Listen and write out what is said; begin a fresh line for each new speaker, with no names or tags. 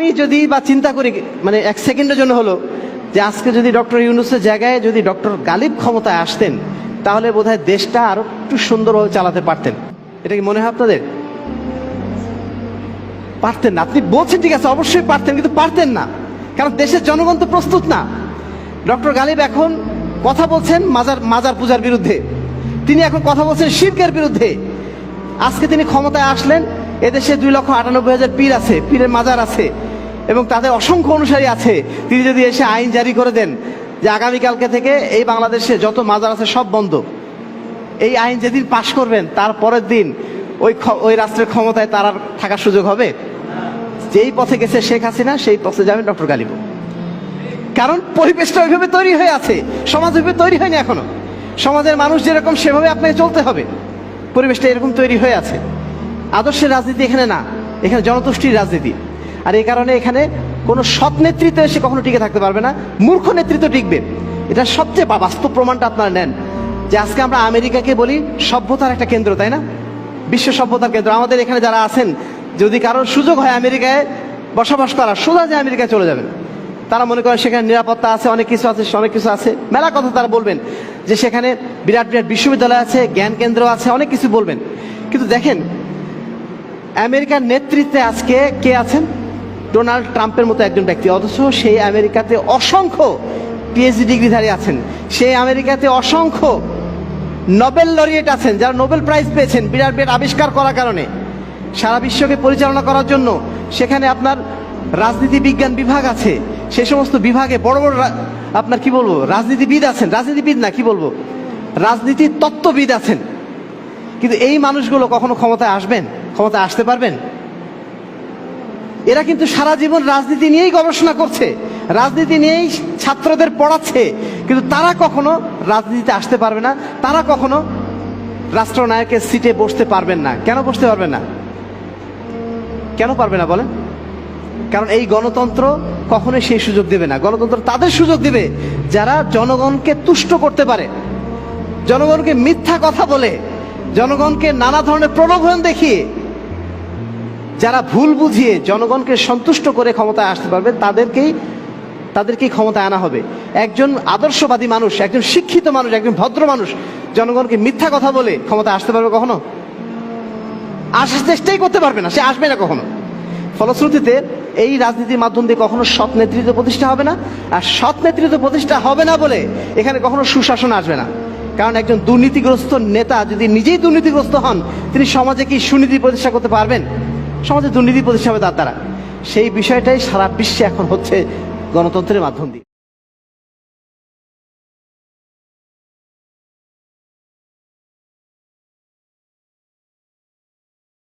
আমি যদি বা চিন্তা করি মানে এক সেকেন্ডের জন্য হলো যে আজকে যদি ডক্টর ইউনুসের জায়গায় যদি ডক্টর গালিব ক্ষমতায় আসতেন, তাহলে বোধহয় দেশটা আরও একটু সুন্দরভাবে চালাতে পারতেন। এটা কি মনে হয় আপনাদের? পারতেন না। আপনি বলছেন ঠিক আছে, অবশ্যই পারতেন, কিন্তু পারতেন না। কারণ দেশের জনগণ তো প্রস্তুত না। ডক্টর গালিব এখন কথা বলছেন মাজার মাজার পূজার বিরুদ্ধে। তিনি এখন কথা বলছেন শির্কের বিরুদ্ধে। আজকে তিনি ক্ষমতায় আসলেন, এদেশে দুই লক্ষ আটানব্বই হাজার পীর আছে, পীরের মাজার আছে। এবং তাদের অসংখ্য অনুসারী আছে। তিনি যদি এসে আইন জারি করে দেন যে আগামীকালকে থেকে এই বাংলাদেশে যত মাজার আছে সব বন্ধ। এই আইন যেদিন পাশ করবেন, তার পরের দিন ওই ওই রাষ্ট্রের ক্ষমতায় তার আর থাকার সুযোগ হবে? যেই পথে গেছে শেখ হাসিনা, সেই পথে যাবেন ডক্টর গালিব। কারণ পরিবেশটা ওইভাবে তৈরি হয়ে আছে। সমাজ ওইভাবে তৈরি হয়নি এখনও। সমাজের মানুষ যেরকম, সেভাবে আপনাকে চলতে হবে। পরিবেশটা এরকম তৈরি হয়ে আছে। আদর্শের রাজনীতি এখানে না। এখানে জনতুষ্টির রাজনীতি। আর এই কারণে এখানে কোনো সৎ নেতৃত্ব এসে কখনো টিকে থাকতে পারবে না, মূর্খ নেতৃত্ব টিকবে। এটা সবচেয়ে বাস্তব প্রমাণটা আপনারা নেন। যে আজকে আমরা আমেরিকাকে বলি সভ্যতার একটা কেন্দ্র, তাই না? বিশ্ব সভ্যতার কেন্দ্র। আমাদের এখানে যারা আছেন, যদি কারোর সুযোগ হয় আমেরিকায় বসবাস করার, সোজা যে আমেরিকায় চলে যাবেন। তারা মনে করেন সেখানে নিরাপত্তা আছে, অনেক কিছু আছে, অনেক কিছু আছে। মেলা কথা তারা বলবেন যে সেখানে বিরাট বিরাট বিশ্ববিদ্যালয় আছে, জ্ঞান কেন্দ্র আছে, অনেক কিছু বলবেন। কিন্তু দেখেন, আমেরিকার নেতৃত্বে আজকে কে আছেন? ডোনাল্ড ট্রাম্পের মতো একজন ব্যক্তি। অথচ সেই আমেরিকাতে অসংখ্য পিএইচডি ডিগ্রিধারী আছেন। সেই আমেরিকাতে অসংখ্য নোবেল লরিয়েট আছেন, যারা নোবেল প্রাইজ পেয়েছেন বিরাট বিরাট আবিষ্কার করার কারণে। সারা বিশ্বকে পরিচালনা করার জন্য সেখানে আপনার রাজনীতি বিজ্ঞান বিভাগ আছে। সে সমস্ত বিভাগে বড় বড় আপনার কি বলব? রাজনীতিবিদ আছেন। রাজনীতিবিদ না, কি বলব? রাজনীতি তত্ত্ববিদ আছেন। কিন্তু এই মানুষগুলো কখনো ক্ষমতায় আসবেন? ক্ষমতায় আসতে পারবেন? এরা কিন্তু সারা জীবন রাজনীতি নিয়েই গবেষণা করছে, রাজনীতি নিয়েই ছাত্রদের পড়াচ্ছে, কিন্তু তারা কখনো রাজনীতিতে আসতে পারবে না, তারা কখনো রাষ্ট্রনায়কের সিটে বসতে পারবেন না। কেন বসতে পারবেন না? কেন পারবে না বলেন? কারণ এই গণতন্ত্র কখনোই সেই সুযোগ দেবে না। গণতন্ত্র তাদের সুযোগ দেবে যারা জনগণকে তুষ্ট করতে পারে, জনগণকে মিথ্যা কথা বলে, জনগণকে নানা ধরনের প্রলোভন দেখিয়ে যারা ভুল বুঝিয়ে জনগণকে সন্তুষ্ট করে ক্ষমতায় আসতে পারবে, তাদেরকেই তাদেরকেই ক্ষমতায় আনা হবে। একজন আদর্শবাদী মানুষ, একজন শিক্ষিত মানুষ, একজন ভদ্র মানুষ জনগণকে মিথ্যা কথা বলে ক্ষমতায় আসতে পারবে কখনো? আসার চেষ্টাই করতে পারবে না, সে আসবে না কখনো। ফলশ্রুতিতে এই রাজনীতির মাধ্যম দিয়ে কখনো সৎ নেতৃত্ব প্রতিষ্ঠা হবে না, আর সৎ নেতৃত্ব প্রতিষ্ঠা হবে না বলে এখানে কখনো সুশাসন আসবে না। কারণ একজন দুর্নীতিগ্রস্ত নেতা যদি নিজেই দুর্নীতিগ্রস্ত হন, তিনি সমাজে কি সুনীতি প্রতিষ্ঠা করতে পারবেন? সমাজে দুর্নীতি প্রতিষ্ঠা হবে তার দ্বারা। সেই বিষয়টাই সারা বিশ্বে এখন হচ্ছে গণতন্ত্রের মাধ্যম দিয়ে।